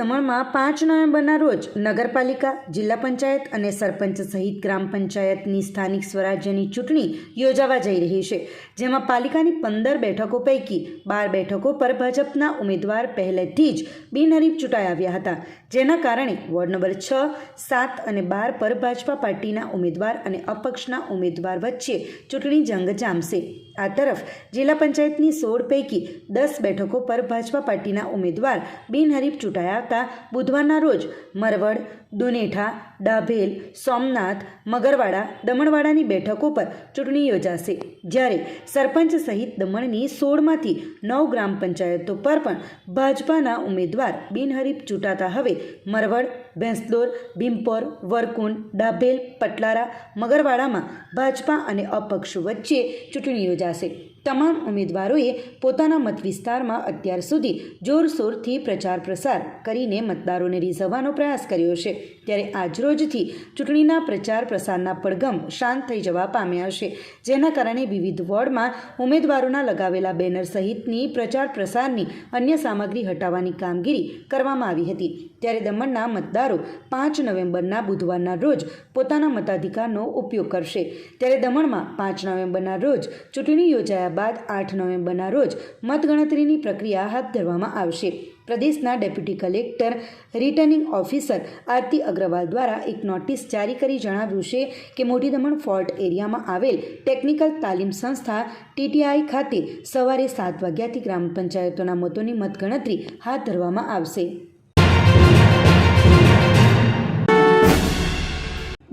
દમણમાં પાંચ નવેમ્બરના રોજ નગરપાલિકા, જિલ્લા પંચાયત અને સરપંચ સહિત ગ્રામ પંચાયતની સ્થાનિક સ્વરાજ્યની ચૂંટણી યોજાવા જઈ રહી છે, જેમાં પાલિકાની પંદર બેઠકો પૈકી બાર બેઠકો પર ભાજપના ઉમેદવાર પહેલેથી જ બિનહરીફ ચૂંટાઈ આવ્યા હતા, જેના કારણે વોર્ડ નંબર છ, સાત અને બાર પર ભાજપા પાર્ટીના ઉમેદવાર અને અપક્ષના ઉમેદવાર વચ્ચે ચૂંટણી જંગ જામશે. આ તરફ જિલ્લા પંચાયતની સોળ પૈકી દસ બેઠકો પર ભાજપા પાર્ટીના ઉમેદવાર બિનહરીફ ચૂંટાયા આવતા બુધવારના રોજ મરવડ, દુનેઠા, ડાભેલ, સોમનાથ, મગરવાડા, દમણવાડાની બેઠકો પર ચૂંટણી યોજાશે. જ્યારે સરપંચ સહિત દમણની સોળમાંથી નવ ગ્રામ પંચાયતો પર પણ ભાજપાના ઉમેદવાર બિનહરીફ ચૂંટાતા હવે મરવડ, ભેંસદોર, ભીમપોર, વરકુંડ, ડાભેલ, પટલારા, મગરવાડામાં ભાજપા અને અપક્ષ વચ્ચે ચૂંટણી યોજાશે. તમામ ઉમેદવારોએ પોતાના મત વિસ્તારમાં અત્યાર સુધી જોરશોરથી પ્રચાર પ્રસાર કરીને મતદારોને રીઝવવાનો પ્રયાસ કર્યો છે. ત્યારે આજરોજથી ચૂંટણીના પ્રચાર પ્રસારના પડઘમ શાંત થઈ જવા પામ્યા છે. જેના કારણે વિવિધ વોર્ડમાં ઉમેદવારોના લગાવેલા બેનર સહિતની પ્રચાર પ્રસારની અન્ય સામગ્રી હટાવવાની કામગીરી કરવામાં આવી હતી. ત્યારે દમણના મતદારો પાંચ નવેમ્બરના બુધવારના રોજ પોતાના મતાધિકારનો ઉપયોગ કરશે. ત્યારે દમણમાં પાંચ નવેમ્બરના રોજ ચૂંટણી યોજાયા બાદ આઠ નવેમ્બરના રોજ મતગણતરીની પ્રક્રિયા હાથ ધરવામાં આવશે. પ્રદેશના deputy collector, returning officer Aarti Agrawal દ્વારા એક નોટિસ જારી કરી જણાવ્યું છે કે મોટી દમણ ફોર્ટ એરિયામાં આવેલ ટેકનિકલ તાલીમ સંસ્થા ટીટીઆઈ ખાતે સવારે સાત વાગ્યાથી ગ્રામ પંચાયતોના મતોની મતગણતરી હાથ ધરવામાં આવશે.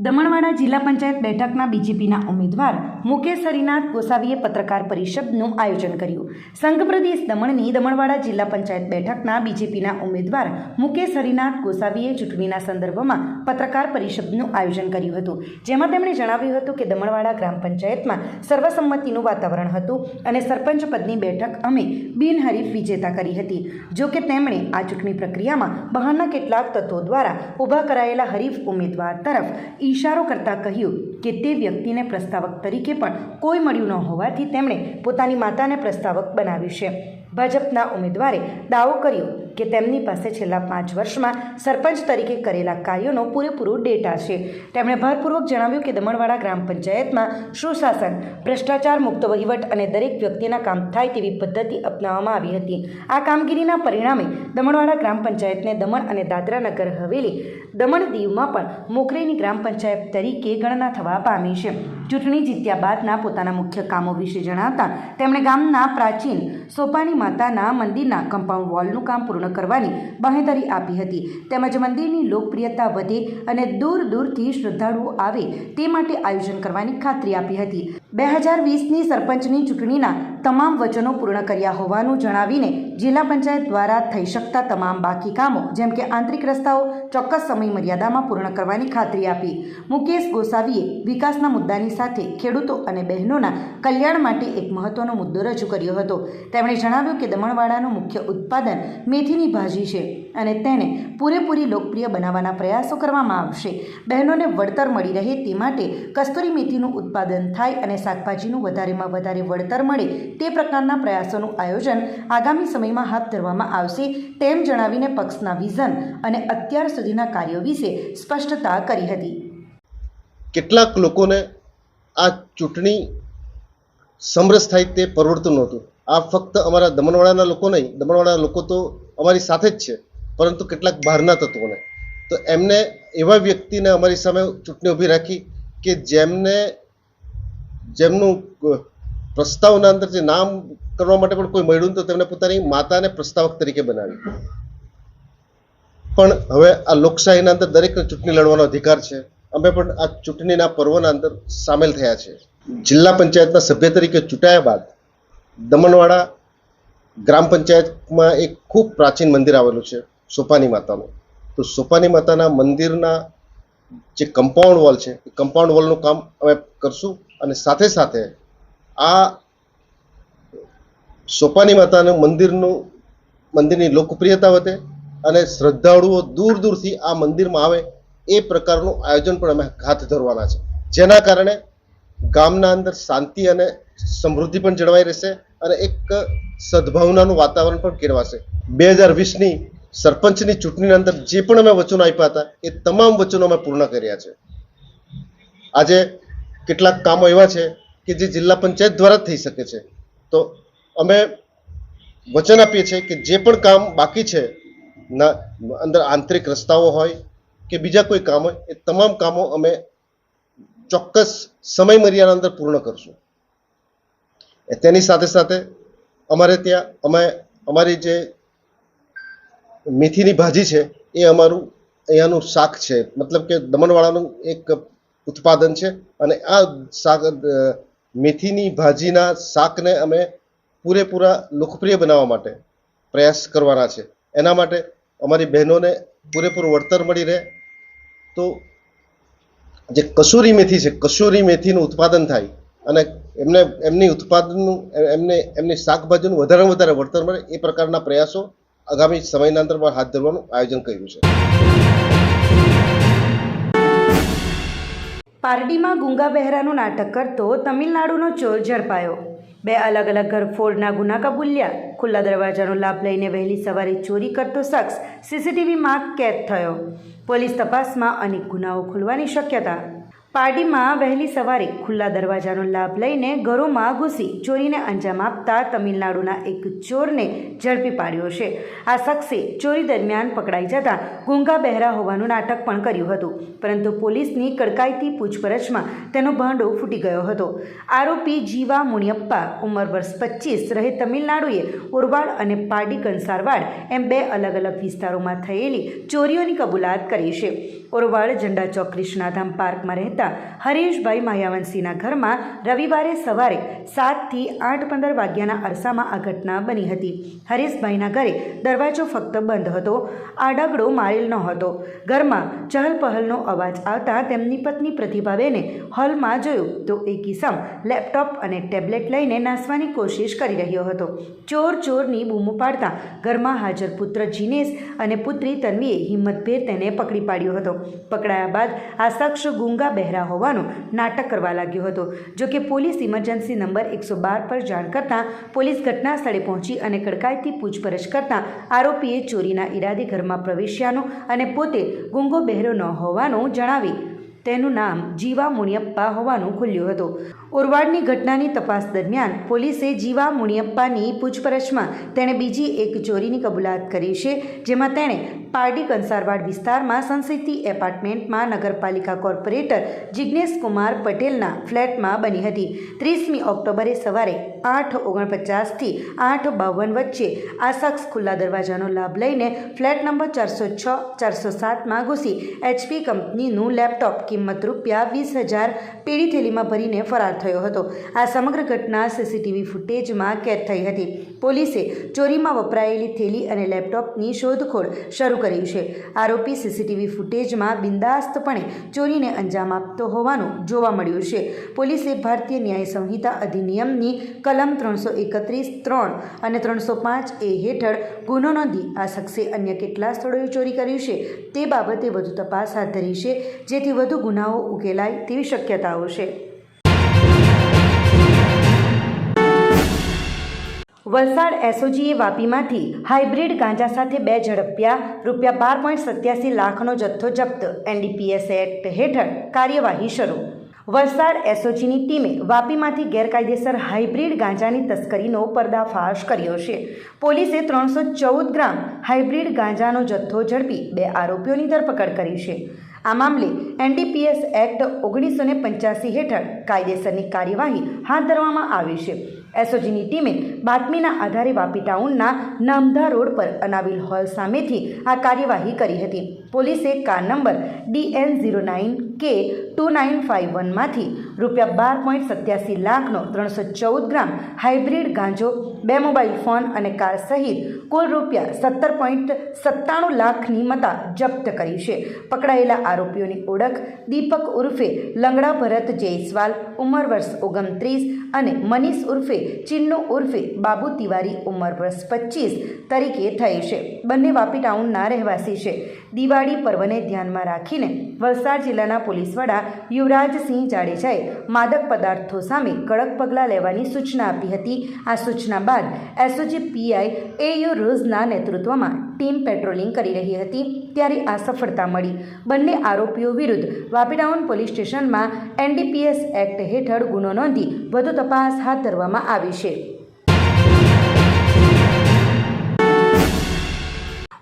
દમણવાડા જિલ્લા પંચાયત બેઠકના બીજેપીના ઉમેદવાર મુકેશ હરિનાથ ગોસાવીએ પત્રકાર પરિષદનું આયોજન કર્યું. સંઘ પ્રદેશ દમણની દમણવાડા જિલ્લા પંચાયત બેઠકના બીજેપીના ઉમેદવાર મુકેશ હરિનાથ ગોસાવીએ ચૂંટણીના સંદર્ભમાં પત્રકાર પરિષદનું આયોજન કર્યું હતું. જેમાં તેમણે જણાવ્યું હતું કે દમણવાડા ગ્રામ પંચાયતમાં સર્વસંમતિનું વાતાવરણ હતું અને સરપંચ પદની બેઠક અમે બિનહરીફ વિજેતા કરી હતી. જો કે તેમણે આ ચૂંટણી પ્રક્રિયામાં બહારના કેટલાક તત્વો દ્વારા ઊભા કરાયેલા હરીફ ઉમેદવાર તરફ ઈશારો કરતા કહ્યું કે તે વ્યક્તિને પ્રસ્તાવક તરીકે પણ કોઈ મળ્યું ન હોવાથી તેમણે પોતાની માતાને પ્રસ્તાવક બનાવ્યું છે. ભાજપના ઉમેદવારે દાવો કર્યો કે તેમની પાસે છેલ્લા પાંચ વર્ષમાં સરપંચ તરીકે કરેલા કાર્યોનો પૂરેપૂરો ડેટા છે. તેમણે ભારપૂર્વક જણાવ્યું કે દમણવાડા ગ્રામ પંચાયતમાં સુશાસન, ભ્રષ્ટાચાર મુક્ત વહીવટ અને દરેક વ્યક્તિના કામ થાય તેવી પદ્ધતિ અપનાવવામાં આવી હતી. આ કામગીરીના પરિણામે દમણવાડા ગ્રામ પંચાયતને દમણ અને દાદરા નગર હવેલી દમણ દીવમાં પણ મોખરેની ગ્રામ પંચાયત તરીકે ગણના થવા પામી છે. ચૂંટણી જીત્યા બાદના પોતાના મુખ્ય કામો વિશે જણાવતા તેમણે ગામના પ્રાચીન સોપાની માતાના મંદિરના કમ્પાઉન્ડ વોલનું કામ પૂર્ણ કરવાની બાહેધરી આપી હતી. તેમજ મંદિરની લોકપ્રિયતા વધે અને દૂર દૂરથી શ્રદ્ધાળુઓ આવે તે માટે આયોજન કરવાની ખાતરી આપી હતી. બે હજાર વીસની સરપંચની ચૂંટણીના તમામ વચનો પૂર્ણ કર્યા હોવાનું જણાવીને જિલ્લા પંચાયત દ્વારા થઈ શકતા તમામ બાકી કામો, જેમ કે આંતરિક રસ્તાઓ, ચોક્કસ સમય મર્યાદામાં પૂર્ણ કરવાની ખાતરી આપી. મુકેશ ગોસાવીએ વિકાસના મુદ્દાની સાથે ખેડૂતો અને બહેનોના કલ્યાણ માટે એક મહત્વનો મુદ્દો રજૂ કર્યો હતો. તેમણે જણાવ્યું કે દમણવાડાનું મુખ્ય ઉત્પાદન મેથીની ભાજી છે અને તેને પૂરેપૂરી લોકપ્રિય બનાવવાના પ્રયાસો કરવામાં આવશે. બહેનોને વળતર મળી રહે તે માટે કસ્તુરી મેથીનું ઉત્પાદન થાય અને શાકભાજીનું વધારેમાં વધારે વળતર મળે તે પ્રકારના પ્રયાસોનું આયોજન આગામી સમયમાં હાથ ધરવામાં આવશે તેમ જણાવીને પક્ષના વિઝન અને અત્યાર સુધીના કાર્યો વિશે સ્પષ્ટતા કરી હતી. કેટલાક લોકોને આ ચૂંટણી સમરસ થાય તે પરવડતું નહોતું. આ ફક્ત અમારા દમણવાડાના લોકો નહીં, દમણવાડાના લોકો તો અમારી સાથે જ છે, પરંતુ કેટલાક બહારના તત્વોને. તો એમને એવા વ્યક્તિને અમારી સામે ચૂંટણી ઊભી રાખી કે જેમને જેમનું પ્રસ્તાવના અંદર જે નામ કરવા માટે પણ કોઈ મળ્યું તો તેમણે પોતાની માતાને પ્રસ્તાવક તરીકે બનાવી. પણ હવે આ લોકશાહીના અંદર દરેકને ચૂંટણી લડવાનો અધિકાર છે. અમે પણ આ ચૂંટણીના પર્વના અંદર સામેલ થયા છે. જિલ્લા પંચાયતના સભ્ય તરીકે ચૂંટાયા બાદ દમણવાડા ગ્રામ પંચાયતમાં એક ખૂબ પ્રાચીન મંદિર આવેલું છે, સોપાની માતાનું. તો સોપાની માતાના મંદિરના જે કમ્પાઉન્ડ વોલ છે, એ કમ્પાઉન્ડ વોલનું કામ અમે કરશું. અને સાથે સાથે આ સોપાની માતાનું મંદિરનું, મંદિરની લોકપ્રિયતા વધે અને શ્રદ્ધાળુઓ દૂર દૂરથી આ મંદિરમાં આવે એ પ્રકારનું આયોજન પણ અમે હાથ ધરવાના છે. જેના કારણે ગામના અંદર શાંતિ અને સમૃદ્ધિ પણ જળવાઈ રહેશે અને એક સદભાવનાનું વાતાવરણ પણ કેળવાશે. બે હજાર વીસની સરપંચની ચૂંટણીની અંદર જે પણ અમે વચનો આપ્યા હતા, એ તમામ વચનો અમે પૂર્ણ કર્યા છે. આજે કેટલાક કામો એવા છે કે જે જિલ્લા પંચાયત દ્વારા થઈ શકે છે. તો અમે વચન આપીએ છીએ કે જે પણ કામ બાકી છે, ના, અંદર આંતરિક રસ્તાઓ હોય કે બીજા કોઈ કામ હોય, એ તમામ કામો અમે ચોક્કસ સમય મર્યાદા અંદર પૂર્ણ કરશું. તેની સાથે સાથે અમારે ત્યાં, અમે, અમારી જે મેથીની ભાજી છે, એ અમારું અહીંયાનું શાક છે. મતલબ કે દમણવાળાનું એક ઉત્પાદન છે અને આ શાક મેથીની ભાજીના શાકને અમે પૂરેપૂરા લોકપ્રિય બનાવવા માટે પ્રયાસ કરવાના છે. એના માટે અમારી બહેનોને પૂરેપૂરું વળતર મળી રહે. તો જે કસૂરી મેથી છે, કસૂરી મેથીનું ઉત્પાદન થાય અને એમને, એમની ઉત્પાદનનું, એમને, એમની શાકભાજીનું વધારેમાં વધારે વળતર મળે એ પ્રકારના પ્રયાસો આગામી સમયના અંતરમાં હાથ ધરવાનું આયોજન કર્યું છે. પારડીમાં ગુંગા બહેરાનું નાટક કરતો તમિલનાડુનો ચોર ઝડપાયો. બે અલગ અલગ ઘરફોડના ગુના કબૂલ્યા. ખુલ્લા દરવાજાનો લાભ લઈને વહેલી સવારે ચોરી કરતો શખ્સ સીસીટીવીમાં કેદ થયો. પોલીસ તપાસમાં અનેક ગુનાઓ ખુલવાની શક્યતા પારડીમાં વહેલી સવારે ખુલ્લા દરવાજાનો લાભ લઈને ઘરોમાં ઘૂસી ચોરીને અંજામ આપતા તમિલનાડુના એક ચોરને ઝડપી પાડ્યો છે. આ શખ્સે ચોરી દરમિયાન પકડાઈ જતાં ગુંગા બહેરા હોવાનું નાટક પણ કર્યું હતું. પરંતુ પોલીસની કડકાઈથી પૂછપરછમાં તેનો ભાંડો ફૂટી ગયો હતો. આરોપી જીવા મુનિયપ્પા ઉંમર વર્ષ પચીસ રહે તમિલનાડુએ ઓરવાડ અને પારડી કંસારવાડ એમ બે અલગ અલગ વિસ્તારોમાં થયેલી ચોરીઓની કબૂલાત કરી છે. ઓરવાડ ઝંડા ચોક કૃષ્ણાધામ પાર્કમાં રહેતા હરેશભાઈ માયાવંશીના ઘરમાં રવિવારે સવારે સાતથી આઠ પંદર વાગ્યાના અરસામાં આ ઘટના બની હતી. હરેશભાઈના ઘરે દરવાજો ફક્ત બંધ હતો. આડાગડો મારેલ નહોતો. ઘરમાં ચહલપહલનો અવાજ આવતા તેમની પત્ની પ્રતિભાબેને હોલમાં જોયું તો એ કિસમ લેપટોપ અને ટેબ્લેટ લઈને નાસવાની કોશિશ કરી રહ્યો હતો. ચોર ચોરની બૂમો પાડતા ઘરમાં હાજર પુત્ર જીનેશ અને પુત્રી તન્વીએ હિંમતભેર તેને પકડી પાડ્યો હતો. પકડાયા બાદ આ શખ્સ ગુંગા બહેરા હોવાનું નાટક કરવા લાગ્યો હતો. જો કે પોલીસ ઇમરજન્સી નંબર એકસો બાર પર જાણ કરતાં પોલીસ ઘટના સ્થળે પહોંચી અને કડકાઈથી પૂછપરછ કરતાં આરોપીએ ચોરીના ઈરાદે ઘરમાં પ્રવેશ્યાનું અને પોતે ગુંગો બહેરો ન હોવાનું જણાવી તેનું નામ જીવા મુનિયપ્પા હોવાનું ખુલ્યું હતું. ઓરવાડની ઘટનાની તપાસ દરમિયાન પોલીસે જીવા મુનિયપ્પાની પૂછપરછમાં તેણે બીજી એક ચોરીની કબૂલાત કરી છે, જેમાં તેણે પારડી કંસારવાડ વિસ્તારમાં સનસિટી એપાર્ટમેન્ટમાં નગરપાલિકા કોર્પોરેટર જિજ્ઞેશ કુમાર પટેલના ફ્લેટમાં બની હતી. ત્રીસમી ઓક્ટોબરે સવારે આઠ ઓગણપચાસથી આઠ બાવન વચ્ચે આ શખ્સ ખુલ્લા દરવાજાનો લાભ લઈને ફ્લેટ નંબર ચારસો છ, ચારસો સાતમાં ઘૂસી એચપી કંપનીનું લેપટોપ કિંમત રૂપિયા વીસ હજાર પીળી થેલીમાં ભરીને ફરાર થયો હતો. આ સમગ્ર ઘટના સીસીટીવી ફૂટેજમાં કેદ થઈ હતી. પોલીસે ચોરીમાં વપરાયેલી થેલી અને લેપટોપની શોધખોળ શરૂ કરી છે. આરોપી સીસીટીવી ફૂટેજમાં બિંદાસ્તપણે ચોરીને અંજામ આપતો હોવાનું જોવા મળ્યું છે. પોલીસે ભારતીય ન્યાય સંહિતા અધિનિયમની કલમ ત્રણસો એકત્રીસ ત્રણ અને ત્રણસો પાંચ એ હેઠળ ગુનો નોંધી આ શખ્સે અન્ય કેટલા સ્થળોએ ચોરી કર્યું છે તે બાબતે વધુ તપાસ હાથ ધરી છે. જેથી વધુ ગુનાઓ ઉકેલાય તેવી શક્યતાઓ છે. વલસાડ એસઓજીએ વાપીમાંથી હાઇબ્રિડ ગાંજા સાથે બે ઝડપ્યા રૂપિયા બાર પોઈન્ટ સત્યાસી લાખનો જથ્થો જપ્ત. એનડીપીએસ એક્ટ હેઠળ કાર્યવાહી શરૂ. વલસાડ એસઓજીની ટીમે વાપીમાંથી ગેરકાયદેસર હાઇબ્રિડ ગાંજાની તસ્કરીનો પર્દાફાશ કર્યો છે. પોલીસે ત્રણસો ચૌદ ગ્રામ હાઇબ્રિડ ગાંજાનો જથ્થો ઝડપી બે આરોપીઓની ધરપકડ કરી છે. આ મામલે એનડીપીએસ એક્ટ ઓગણીસો પંચ્યાસી હેઠળ કાયદેસરની કાર્યવાહી હાથ ધરવામાં આવી છે. એસઓજીની ટીમે બાતમીના આધારે વાપી ટાઉનના નામધા રોડ પર અનાવિલ હોલ સામેથી આ કાર્યવાહી કરી હતી. પોલીસે car number D N zero nine K two nine five વનમાંથી રૂપિયા બાર પોઈન્ટ સત્યાસી લાખનો ત્રણસો ચૌદ ગ્રામ હાઇબ્રિડ ગાંજો, બે મોબાઈલ ફોન અને કાર સહિત કુલ રૂપિયા સત્તર પોઈન્ટ સત્તાણું લાખની મતા જપ્ત કરી છે. પકડાયેલા આરોપીઓની ઓળખ દીપક ઉર્ફે લંગડા ભરત જયસ્વાલ, ઉંમર વર્ષ ઓગણત્રીસ અને મનીષ ઉર્ફે ચિન્નુ ઉર્ફે બાબુ તિવારી ઉંમર વર્ષ પચીસ તરીકે થઈ છે. બંને વાપી ટાઉનના રહેવાસી છે. દિવાળી પર્વને ધ્યાનમાં રાખીને વલસાડ જિલ્લાના પોલીસ વડા યુવરાજસિંહ જાડેજાએ માદક પદાર્થો સામે કડક પગલાં લેવાની સૂચના આપી હતી. આ સૂચના બાદ એસઓજી પીઆઈ એયુ રોઝના નેતૃત્વમાં ટીમ પેટ્રોલિંગ કરી રહી હતી ત્યારે આ સફળતા મળી. બંને આરોપીઓ વિરુદ્ધ વાપીડાઉન પોલીસ સ્ટેશનમાં એનડીપીએસ એક્ટ હેઠળ ગુનો નોંધી વધુ તપાસ હાથ ધરવામાં આવી છે.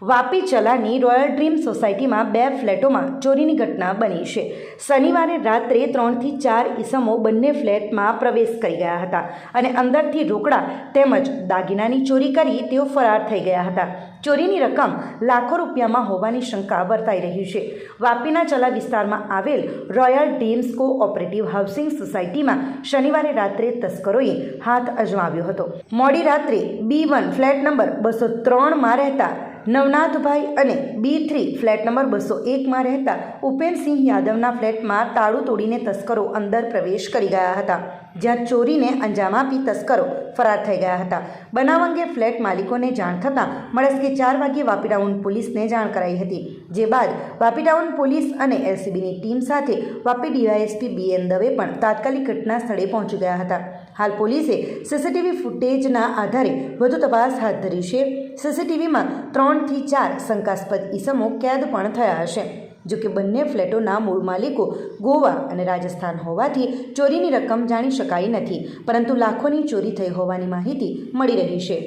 વાપી ચલાની રોયલ ડ્રીમ સોસાયટીમાં બે ફ્લેટોમાં ચોરીની ઘટના બની છે. શનિવારે રાત્રે ત્રણથી ચાર ઈસમો બંને ફ્લેટમાં પ્રવેશ કરી ગયા હતા અને અંદરથી રોકડા તેમજ દાગીનાની ચોરી કરી તેઓ ફરાર થઈ ગયા હતા. ચોરીની રકમ લાખો રૂપિયામાં હોવાની શંકા વર્તાઈ રહી છે. વાપીના ચલા વિસ્તારમાં આવેલ રોયલ ડ્રીમ્સ કોઓપરેટિવ હાઉસિંગ સોસાયટીમાં શનિવારે રાત્રે તસ્કરોએ હાથ અજમાવ્યો હતો. મોડી રાત્રે બી વન ફ્લેટ નંબર બસો ત્રણમાં રહેતા નવનાથભાઈ અને બી થ્રી ફ્લેટ નંબર બસો એકમાં રહેતા ઉપેનસિંહ યાદવના ફ્લેટમાં તાળું તોડીને તસ્કરો અંદર પ્રવેશ કરી ગયા હતા. જ્યાં ચોરીને અંજામ આપી તસ્કરો ફરાર થઈ ગયા હતા. બનાવ અંગે ફ્લેટ માલિકોને જાણ થતાં મળસ્કે ચાર વાગ્યે વાપીટાઉન પોલીસને જાણ કરાઈ હતી. જે બાદ વાપીટાઉન પોલીસ અને એલસીબીની ટીમ સાથે Vapi DYSP B N Dave પણ તાત્કાલિક ઘટના સ્થળે પહોંચી ગયા હતા. હાલ પોલીસે સીસીટીવી ફૂટેજના આધારે વધુ તપાસ હાથ ધરી છે. સીસીટીવીમાં ત્રણથી ચાર શંકાસ્પદ ઈસમો કેદ પણ થયા હશે. જોકે બંને ફ્લેટોના મૂળ માલિકો ગોવા અને રાજસ્થાન હોવાથી ચોરીની રકમ જાણી શકાઈ નથી, પરંતુ લાખોની ચોરી થઈ હોવાની માહિતી મળી રહી છે.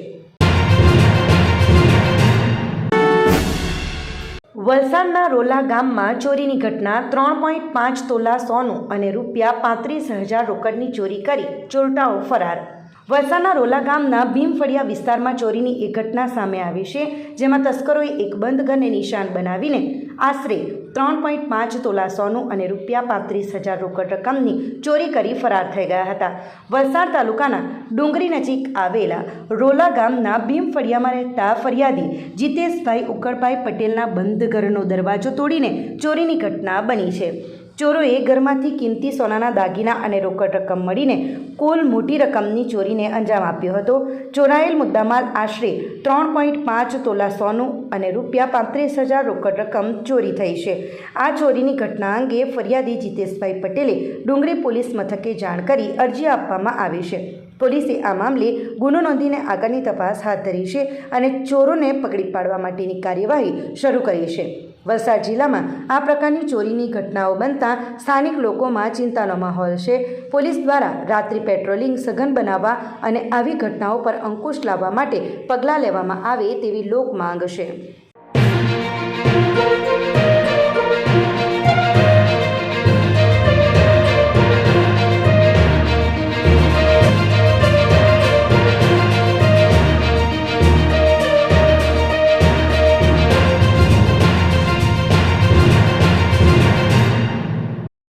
વલસાડના રોલા ગામમાં ચોરીની ઘટના ત્રણ પોઈન્ટ પાંચ તોલા સોનું અને રૂપિયા પાંત્રીસ હજાર રોકડની ચોરી કરી ચોરટાઓ ફરાર. વલસાડના રોલા ગામના ભીમફળિયા વિસ્તારમાં ચોરીની એક ઘટના સામે આવી છે, જેમાં તસ્કરોએ એક બંધ ઘરને નિશાન બનાવીને આશરે ત્રણ પોઈન્ટ પાંચ તોલા સોનું અને રૂપિયા પાંત્રીસ હજાર રોકડ રકમની ચોરી કરી ફરાર થઈ ગયા હતા. વલસાડ તાલુકાના ડુંગરી નજીક આવેલા રોલા ગામના ભીમફળિયામાં રહેતા ફરિયાદી જીતેશભાઈ ઉકળભાઈ પટેલના બંધ ઘરનો દરવાજો તોડીને ચોરીની ઘટના બની છે. ચોરોએ ઘરમાંથી કિંમતી સોનાના દાગીના અને રોકડ રકમ મળીને કુલ મોટી રકમની ચોરીને અંજામ આપ્યો હતો. ચોરાયેલ મુદ્દામાલ આશરે ત્રણ પોઈન્ટ પાંચ તોલા સોનું અને રૂપિયા પાંત્રીસ હજાર રોકડ રકમ ચોરી થઈ છે. આ ચોરીની ઘટના અંગે ફરિયાદી જીતેશભાઈ પટેલે ડુંગરી પોલીસ મથકે જાણ કરી અરજી આપવામાં આવી છે. પોલીસે આ મામલે ગુનો નોંધીને આગળની તપાસ હાથ ધરી છે અને ચોરોને પકડી પાડવા માટેની કાર્યવાહી શરૂ કરી છે. વલસાડ જિલ્લામાં આ પ્રકારની ચોરીની ઘટનાઓ બનતા સ્થાનિક લોકોમાં ચિંતાનો માહોલ છે. પોલીસ દ્વારા રાત્રિ પેટ્રોલિંગ સઘન બનાવવા અને આવી ઘટનાઓ પર અંકુશ લાવવા માટે પગલાં લેવામાં આવે તેવી લોક માંગ છે.